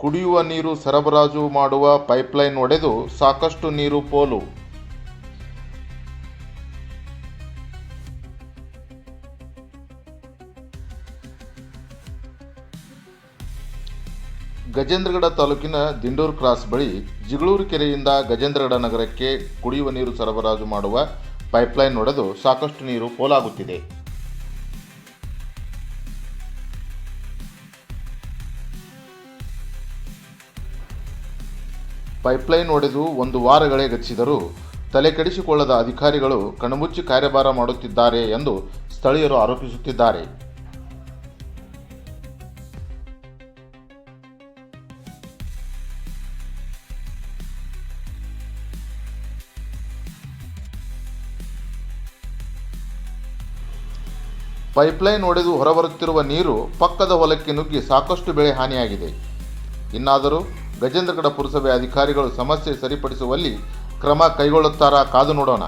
ಕುಡಿಯುವ ನೀರು ಸರಬರಾಜು ಮಾಡುವ ಪೈಪ್ಲೈನ್ ಒಡೆದು ಸಾಕಷ್ಟು ನೀರು ಪೋಲು. ಗಜೇಂದ್ರಗಡ ತಾಲೂಕಿನ ದಿಂಡೂರು ಕ್ರಾಸ್ ಬಳಿ ಜಿಗಳೂರು ಕೆರೆಯಿಂದ ಗಜೇಂದ್ರಗಡ ನಗರಕ್ಕೆ ಕುಡಿಯುವ ನೀರು ಸರಬರಾಜು ಮಾಡುವ ಪೈಪ್ಲೈನ್ ಒಡೆದು ಸಾಕಷ್ಟು ನೀರು ಪೋಲಾಗುತ್ತಿದೆ. ಪೈಪ್ಲೈನ್ ಒಡೆದು ಒಂದು ವಾರಗಳೇ ಗಚ್ಚಿದರೂ ತಲೆ ಕೆಡಿಸಿಕೊಳ್ಳದ ಅಧಿಕಾರಿಗಳು ಕಣ್ಮುಚ್ಚಿ ಕಾರ್ಯಭಾರ ಮಾಡುತ್ತಿದ್ದಾರೆ ಎಂದು ಸ್ಥಳೀಯರು ಆರೋಪಿಸುತ್ತಿದ್ದಾರೆ. ಪೈಪ್ಲೈನ್ ಒಡೆದು ಹೊರಬರುತ್ತಿರುವ ನೀರು ಪಕ್ಕದ ಹೊಲಕ್ಕೆ ನುಗ್ಗಿ ಸಾಕಷ್ಟು ಬೆಳೆ ಹಾನಿಯಾಗಿದೆ. ಇನ್ನಾದರೂ ಗಜೇಂದ್ರಗಡ ಪುರಸಭೆ ಅಧಿಕಾರಿಗಳು ಸಮಸ್ಯೆ ಸರಿಪಡಿಸುವಲ್ಲಿ ಕ್ರಮ ಕೈಗೊಳ್ಳುತ್ತಾರಾ ಕಾದು ನೋಡೋಣ.